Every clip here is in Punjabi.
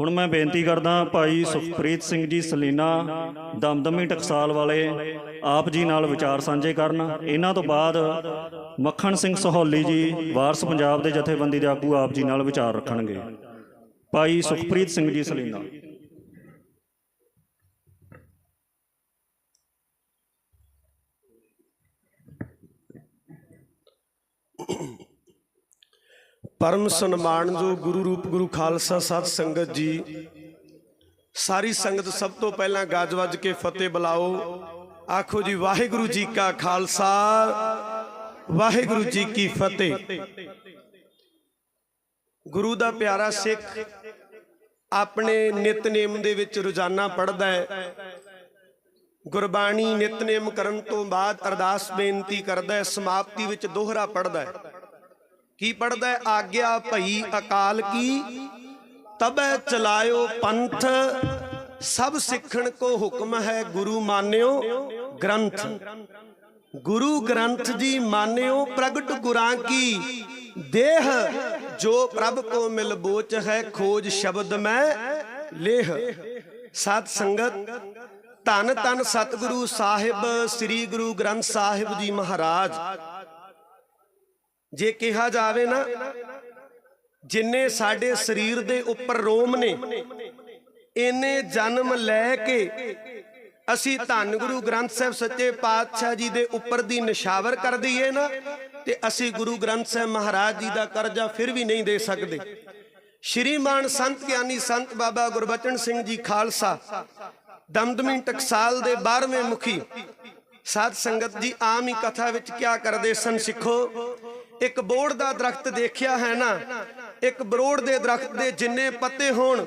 ਹੁਣ ਮੈਂ ਬੇਨਤੀ ਕਰਦਾ ਭਾਈ ਸੁਖਪ੍ਰੀਤ ਸਿੰਘ ਜੀ ਸਲੀਨਾ, ਦਮਦਮੀ ਟਕਸਾਲ ਵਾਲੇ, ਆਪ ਜੀ ਨਾਲ ਵਿਚਾਰ ਸਾਂਝੇ ਕਰਨ। ਇਹਨਾਂ ਤੋਂ ਬਾਅਦ ਮੱਖਣ ਸਿੰਘ ਸਹੌਲੀ ਜੀ, ਵਾਰਸ ਪੰਜਾਬ ਦੇ ਜਥੇਬੰਦੀ ਦੇ ਆਗੂ ਆਪ ਜੀ ਨਾਲ ਵਿਚਾਰ ਰੱਖਣਗੇ। ਭਾਈ ਸੁਖਪ੍ਰੀਤ ਸਿੰਘ ਜੀ ਸਲੀਨਾ। ਪਰਮ ਸਨਮਾਨਯੋਗ ਗੁਰੂ ਰੂਪ ਗੁਰੂ ਖਾਲਸਾ ਸਾਧ ਸੰਗਤ ਜੀ, ਸਾਰੀ ਸੰਗਤ ਸਭ ਤੋਂ ਪਹਿਲਾਂ ਗੱਜ ਵੱਜ ਕੇ ਫਤਿਹ ਬੁਲਾਓ। ਆਖੋ ਜੀ, ਵਾਹਿਗੁਰੂ ਜੀ ਕਾ ਖਾਲਸਾ, ਵਾਹਿਗੁਰੂ ਜੀ ਕੀ ਫਤਿਹ। ਗੁਰੂ ਦਾ ਪਿਆਰਾ ਸਿੱਖ ਆਪਣੇ ਨਿਤਨੇਮ ਦੇ ਵਿੱਚ ਰੋਜ਼ਾਨਾ ਪੜ੍ਹਦਾ ਹੈ। ਗੁਰਬਾਣੀ ਨਿਤਨੇਮ ਕਰਨ ਤੋਂ ਬਾਅਦ ਅਰਦਾਸ ਬੇਨਤੀ ਕਰਦਾ ਹੈ, ਸਮਾਪਤੀ ਵਿੱਚ ਦੋਹਰਾ ਪੜ੍ਹਦਾ ਹੈ। ਕੀ ਪੜਦਾ ਆਗਿਆ ਭਈ ਅਕਾਲ ਕੀ? ਤਬੈ ਚਲਾਇਓ ਪੰਥ। ਸਭ ਸਿੱਖਣ ਕੋ ਹੁਕਮ ਹੈ ਗੁਰੂ ਮਾਨਿਓ ਗ੍ਰੰਥ। ਗੁਰੂ ਗ੍ਰੰਥ ਜੀ ਮਾਨਿਓ ਪ੍ਰਗਟ ਗੁਰਾਂ ਕੀ? ਦੇਹ ਜੋ ਪ੍ਰਭ ਕੋ ਮਿਲ ਬੋਚ ਹੈ ਖੋਜ ਸ਼ਬਦ ਮੈਂ ਲੇਹ। ਸਾਧ ਸੰਗਤ, ਧੰਨ ਧੰਨ ਸਤਿਗੁਰੂ ਸਾਹਿਬ, ਸ੍ਰੀ ਗੁਰੂ ਗ੍ਰੰਥ ਸਾਹਿਬ ਜੀ ਮਹਾਰਾਜ। ਜੇ ਕਿਹਾ ਜਾਵੇ ਨਾ, ਜਿੰਨੇ ਸਾਡੇ ਸਰੀਰ ਦੇ ਉੱਪਰ ਰੋਮ ਨੇ, ਇਹਨੇ ਜਨਮ ਲੈ ਕੇ ਅਸੀਂ ਧੰਨ ਗੁਰੂ ਗ੍ਰੰਥ ਸਾਹਿਬ ਸੱਚੇ ਪਾਤਸ਼ਾਹ ਜੀ ਦੇ ਉੱਪਰ ਦੀ ਨਿਸ਼ਾਵਰ ਕਰ ਦਈਏ ਨਾ, ਤੇ ਅਸੀਂ ਗੁਰੂ ਗ੍ਰੰਥ ਸਾਹਿਬ ਮਹਾਰਾਜ ਜੀ ਦਾ ਕਰਜ਼ਾ ਫਿਰ ਵੀ ਨਹੀਂ ਦੇ ਸਕਦੇ। ਸ਼੍ਰੀਮਾਨ ਸੰਤ ਗਿਆਨੀ ਸੰਤ ਬਾਬਾ ਗੁਰਬਚਨ ਸਿੰਘ ਜੀ ਖਾਲਸਾ, ਦਮਦਮੀ ਟਕਸਾਲ ਦੇ 12ਵੇਂ ਮੁਖੀ, ਸਾਧ ਸੰਗਤ ਜੀ ਆਮ ਹੀ ਕਥਾ ਵਿੱਚ ਕਿਆ ਕਰਦੇ ਸਨ ਸਿੱਖੋ ਇੱਕ ਬੋੜ ਦਾ ਦਰਖਤ ਦੇਖਿਆ ਹੈ ਨਾ? ਇੱਕ ਬਰੋੜ ਦੇ ਦਰਖਤ ਦੇ ਜਿੰਨੇ ਪੱਤੇ ਹੋਣ,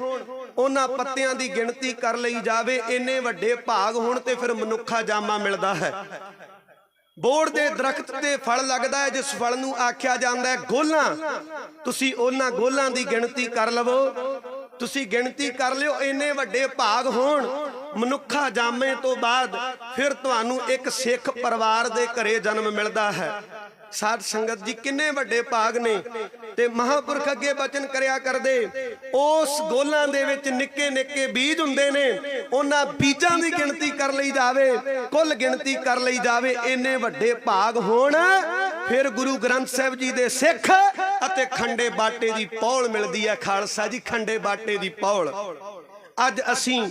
ਉਹਨਾਂ ਪੱਤਿਆਂ ਦੀ ਗਿਣਤੀ ਕਰ ਲਈ ਜਾਵੇ, ਇੰਨੇ ਵੱਡੇ ਭਾਗ ਹੋਣ ਤੇ ਫਿਰ ਮਨੁੱਖਾ ਜਾਮਾ ਮਿਲਦਾ ਹੈ। ਬੋੜ ਦੇ ਦਰਖਤ ਤੇ ਫਲ ਲੱਗਦਾ ਹੈ, ਜਿਸ ਫਲ ਨੂੰ ਆਖਿਆ ਜਾਂਦਾ ਹੈ, ਗੋਲਾਂ। ਤੁਸੀਂ ਉਹਨਾਂ ਗੋਲਾਂ ਦੀ ਗਿਣਤੀ ਕਰ ਲਵੋ। ਤੁਸੀਂ ਗਿਣਤੀ ਕਰ ਲਿਓ, ਇੰਨੇ ਵੱਡੇ ਭਾਗ ਹੋਣ, ਮਨੁੱਖਾ ਜਾਮੇ ਤੋਂ ਬਾਅਦ ਫਿਰ ਤੁਹਾਨੂੰ ਇੱਕ ਸਿੱਖ ਪਰਿਵਾਰ ਦੇ ਘਰੇ ਜਨਮ ਮਿਲਦਾ ਹੈ। ਸਾਧ ਸੰਗਤ ਜੀ ਕਿੰਨੇ ਵੱਡੇ ਭਾਗ ਨੇ ਤੇ ਮਹਾਪੁਰਖ ਅੱਗੇ ਬਚਨ ਕਰਿਆ ਕਰਦੇ। ਉਸ ਗੋਲਾਂ ਦੇ ਵਿੱਚ ਨਿੱਕੇ ਨਿੱਕੇ ਬੀਜ ਹੁੰਦੇ ਨੇ। ਉਹਨਾਂ ਬੀਜਾਂ ਦੀ ਗਿਣਤੀ ਕਰ ਲਈ ਜਾਵੇ, ਕੁੱਲ ਗਿਣਤੀ ਕਰ ਲਈ ਜਾਵੇ। ਇੰਨੇ ਵੱਡੇ ਭਾਗ ਹੋਣ, ਫਿਰ ਗੁਰੂ ਗ੍ਰੰਥ ਸਾਹਿਬ ਜੀ ਦੇ ਸਿੱਖ ਅਤੇ ਖੰਡੇ ਬਾਟੇ ਦੀ ਪੌਲ ਮਿਲਦੀ ਹੈ। ਖਾਲਸਾ ਜੀ, ਖੰਡੇ ਬਾਟੇ ਦੀ ਪੌਲ। ਅੱਜ ਅਸੀਂ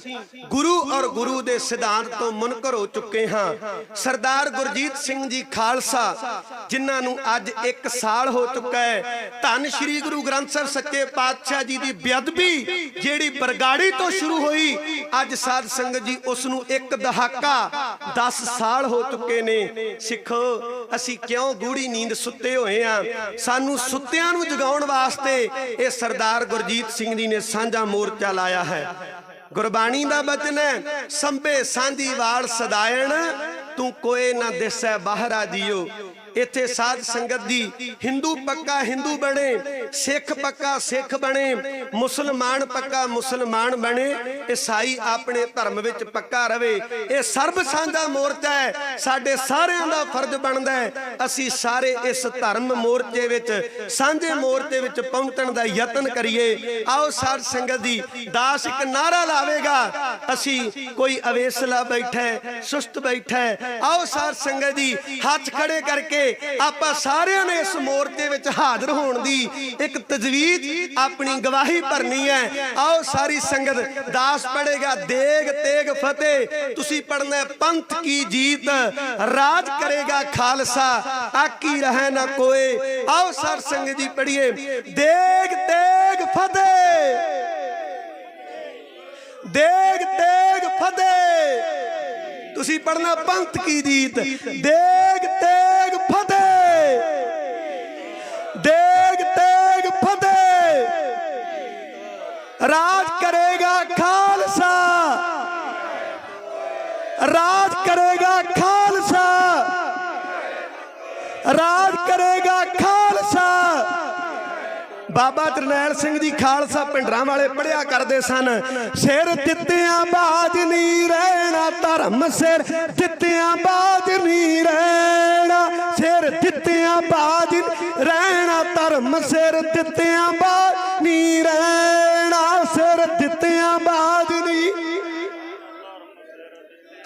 ਗੁਰੂ ਔਰ ਗੁਰੂ ਦੇ ਸਿਧਾਂਤ ਤੋਂ ਮੁਨਕਰ ਹੋ ਚੁੱਕੇ ਹਾਂ। ਸਰਦਾਰ ਗੁਰਜੀਤ ਸਿੰਘ ਜੀ, ਖਾਲਸਾ। ਜਿਨ੍ਹਾਂ ਨੂੰ ਅੱਜ 1 ਸਾਲ ਹੋ ਚੁੱਕਾ ਹੈ। ਧੰਨ ਸ਼੍ਰੀ ਗੁਰੂ ਗ੍ਰੰਥ ਸਾਹਿਬ ਸੱਚੇ ਪਾਤਸ਼ਾਹ ਜੀ ਦੀ ਬੇਅਦਬੀ ਜਿਹੜੀ ਬਰਗਾੜੀ ਤੋਂ ਸ਼ੁਰੂ ਹੋਈ, ਅੱਜ ਸਾਧ ਸੰਗਤ ਜੀ ਉਸ ਨੂੰ ਇੱਕ ਦਹਾਕਾ 10 ਸਾਲ ਹੋ ਚੁੱਕੇ ਨੇ। ਸਿੱਖੋ, ਅਸੀਂ ਕਿਉਂ ਗੂੜੀ ਨੀਂਦ ਸੁੱਤੇ ਹੋਏ ਆ? ਸਾਨੂੰ ਸੁੱਤਿਆਂ ਨੂੰ ਜਗਾਉਣ ਵਾਸਤੇ ਇਹ ਸਰਦਾਰ ਗੁਰਜੀਤ ਸਿੰਘ ਜੀ ਨੇ ਸਾਂਝਾ ਮੋਰਚਾ ਲਾਇਆ ਹੈ। ਗੁਰਬਾਣੀ ਦਾ ਬਚਨ ਹੈ, ਸੰਭੇ ਸਾਂਝੀ ਵਾਲ ਸਦਾਇਣ, ਤੂੰ ਕੋਏ ਨਾ ਦਿਸੈ ਬਾਹਰਾ ਦਿਓ ਇੱਥੇ ਸਾਧ ਸੰਗਤ ਦੀ ਹਿੰਦੂ ਪੱਕਾ ਹਿੰਦੂ ਬਣੇ। ਸਿੱਖ ਪੱਕਾ ਸਿੱਖ ਬਣੇ, ਮੁਸਲਮਾਨ ਪੱਕਾ ਮੁਸਲਮਾਨ ਬਣੇ, ਈਸਾਈ ਆਪਣੇ ਧਰਮ ਵਿੱਚ ਪੱਕਾ ਰਵੇ। ਇਹ ਸਰਬ ਸਾਂਝਾ ਮੋਰਚਾ ਹੈ, ਸਾਡੇ ਸਾਰਿਆਂ ਦਾ ਫਰਜ਼ ਬਣਦਾ ਹੈ। ਅਸੀਂ ਸਾਰੇ ਇਸ ਧਰਮ ਮੋਰਚੇ ਵਿੱਚ, ਸਾਂਝੇ ਮੋਰਚੇ ਵਿੱਚ ਪਹੁੰਚਣ ਦਾ ਯਤਨ ਕਰੀਏ। ਆਓ ਸਾਧ ਸੰਗਤ ਦੀ ਦਾਸ ਇੱਕ ਨਾਰਾ ਲਾਵੇਗਾ। ਅਸੀਂ ਕੋਈ ਅਵੇਸਲਾ ਬੈਠਾ ਸੁਸਤ ਬੈਠਾ ਆਓ ਸਾਧ ਸੰਗਤ ਦੀ ਹੱਥ ਖੜੇ ਕਰਕੇ ਆਪਾਂ ਸਾਰਿਆਂ ਨੇ ਇਸ ਮੋਰਚੇ ਵਿੱਚ ਹਾਜ਼ਰ ਹੋਣ ਦੀ ਇੱਕ ਤਜਵੀਜ਼ ਆਪਣੀ ਗਵਾਹੀ ਭਰਨੀ ਹੈ। ਆਓ ਸਾਰੀ ਸੰਗਤ, ਦਾਸ ਪੜੇਗਾ ਦੇਗ ਤੇਗ ਫਤਿਹ। ਤੁਸੀਂ ਪੜਨਾ ਪੰਥ ਕੀ ਜੀਤ, ਰਾਜ ਕਰੇਗਾ ਖਾਲਸਾ, ਆਕੀ ਰਹੇ ਨਾ ਕੋਏ। ਆਓ ਸਾਧ ਸੰਗਤ ਜੀ ਪੜੀਏ ਦੇਗ ਤੇਗ ਫਤਿਹ। ਦੇਗ ਤੇਗ ਫਤਿਹ। ਤੁਸੀਂ ਪੜਨਾ ਪੰਥ ਕੀ ਜੀਤ, ਦੇਗ ਤੇਗ ਰਾਜ ਕਰੇਗਾ ਖਾਲਸਾ। ਰਾਜ ਕਰੇਗਾ ਖਾਲਸਾ। ਰਾਜ ਕਰੇਗਾ ਖਾਲਸਾ। ਬਾਬਾ ਜਰਨੈਲ ਸਿੰਘ ਜੀ ਖਾਲਸਾ ਪਿੰਡਰਾਂ ਵਾਲੇ ਪੜਿਆ ਕਰਦੇ ਸਨ। ਸਿਰ ਦਿੱਤਿਆਂ ਬਾਜ ਨਹੀਂ ਰਹਿਣਾ, ਧਰਮ ਸਿਰ ਦਿੱਤਿਆਂ ਬਾਜ ਨਹੀਂ ਰਹਿਣਾ। ਸਿਰ ਦਿੱਤਿਆਂ ਬਾਜ ਰਹਿਣਾ, ਧਰਮ ਸਿਰ ਦਿੱਤਿਆਂ ਬਾਜ ਨਹੀਂ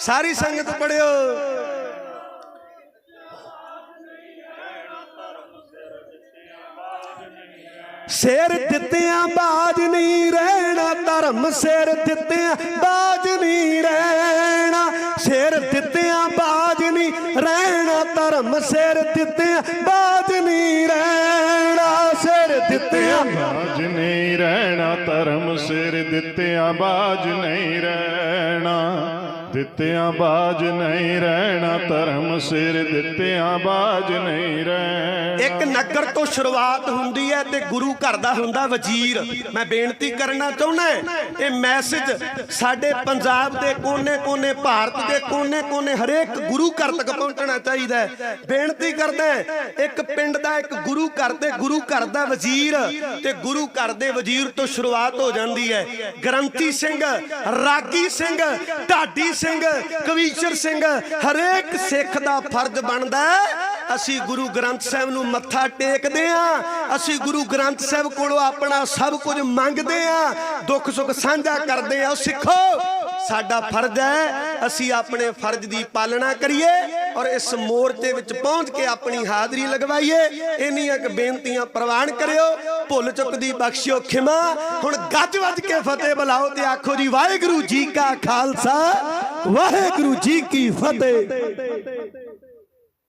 ਸਾਰੀ ਸੰਗਤ ਪੜਿਓ। ਸਿਰ ਦਿੱਤਿਆਂ ਬਾਜ ਨਹੀਂ ਰਹਿਣਾ, ਧਰਮ ਸਿਰ ਦਿੱਤਿਆਂ ਬਾਜ ਨਹੀਂ ਰਹਿਣਾ। ਸਿਰ ਦਿੱਤਿਆਂ ਬਾਜ ਨਹੀਂ ਰਹਿਣਾ, ਧਰਮ ਸਿਰ ਦਿੱਤਿਆਂ ਬਾਜ ਨਹੀਂ ਰਹਿਣਾ। ਸਿਰ ਦਿੱਤਿਆਂ ਬਾਜ ਨਹੀਂ ਰਹਿਣਾ, ਧਰਮ ਸਿਰ ਦਿੱਤਿਆਂ ਬਾਜ ਨਹੀਂ ਰਹਿਣਾ। ਦਿੱਤਿਆਂ ਬਾਜ ਨਹੀਂ ਰਹਿਣਾ, ਧਰਮ ਸਿਰ ਦਿੱਤਿਆਂ ਬਾਜ ਨਹੀਂ ਰਹਿਣਾ। ਇੱਕ ਨਗਰ ਤੋਂ ਸ਼ੁਰੂਆਤ ਹੁੰਦੀ ਹੈ ਤੇ ਗੁਰੂ ਘਰ ਦਾ ਹੁੰਦਾ ਵਜ਼ੀਰ। ਮੈਂ ਬੇਨਤੀ ਕਰਨਾ ਚਾਹੁੰਦਾ ਇਹ ਮੈਸੇਜ ਸਾਡੇ ਪੰਜਾਬ ਦੇ ਕੋਨੇ-ਕੋਨੇ, ਭਾਰਤ ਦੇ ਕੋਨੇ-ਕੋਨੇ ਹਰੇਕ ਗੁਰੂ ਘਰ ਤੱਕ ਪਹੁੰਚਣਾ ਚਾਹੀਦਾ ਹੈ। ਬੇਨਤੀ ਕਰਦਾ ਇੱਕ ਪਿੰਡ ਦਾ ਇੱਕ ਗੁਰੂ ਘਰ ਤੇ ਗੁਰੂ ਘਰ ਦਾ ਵਜ਼ੀਰ ਤੇ ਗੁਰੂ ਘਰ ਦੇ ਵਜ਼ੀਰ ਤੋਂ ਸ਼ੁਰੂਆਤ ਹੋ ਜਾਂਦੀ ਹੈ। ਗ੍ਰੰਥੀ ਸਿੰਘ, ਰਾਗੀ ਸਿੰਘ, ਢਾਡੀ ਸਿੰਘ ਸਿੰਘ, ਕਵੀਸ਼ਰ ਸਿੰਘ, ਹਰੇਕ ਸਿੱਖ ਦਾ ਫਰਜ਼ ਬਣਦਾ ਅਸੀਂ ਗੁਰੂ ਗ੍ਰੰਥ ਸਾਹਿਬ ਨੂੰ ਮੱਥਾ ਟੇਕਦੇ ਆਂ ਅਸੀਂ ਗੁਰੂ ਗ੍ਰੰਥ ਸਾਹਿਬ ਕੋਲੋਂ ਆਪਣਾ ਸਭ ਕੁਝ ਮੰਗਦੇ ਆਂ ਦੁੱਖ ਸੁੱਖ ਸਾਂਝਾ ਕਰਦੇ ਆਂ ਸਿੱਖੋ, ਸਾਡਾ ਫਰਜ਼ ਹੈ, ਅਸੀਂ ਆਪਣੇ ਫਰਜ਼ ਦੀ ਪਾਲਣਾ ਕਰੀਏ ਔਰ ਇਸ ਮੋਰਚੇ ਵਿੱਚ ਪਹੁੰਚ ਕੇ ਆਪਣੀ ਹਾਜ਼ਰੀ ਲਗਵਾਈਏ। ਇੰਨੀਆਂ ਕੁ ਬੇਨਤੀਆਂ ਪ੍ਰਵਾਨ ਕਰਿਓ, ਭੁੱਲ ਚੁੱਕ ਦੀ ਬਖਸ਼ਿਓ ਖਿਮਾ। ਹੁਣ ਗੱਜ ਵੱਜ ਕੇ ਫਤਿਹ ਬੁਲਾਓ ਤੇ ਆਖੋ ਜੀ, ਵਾਹਿਗੁਰੂ ਜੀ ਕਾ ਖਾਲਸਾ। ਵਾਹਿਗੁਰੂ ਜੀ ਕੀ ਫਤਿਹ।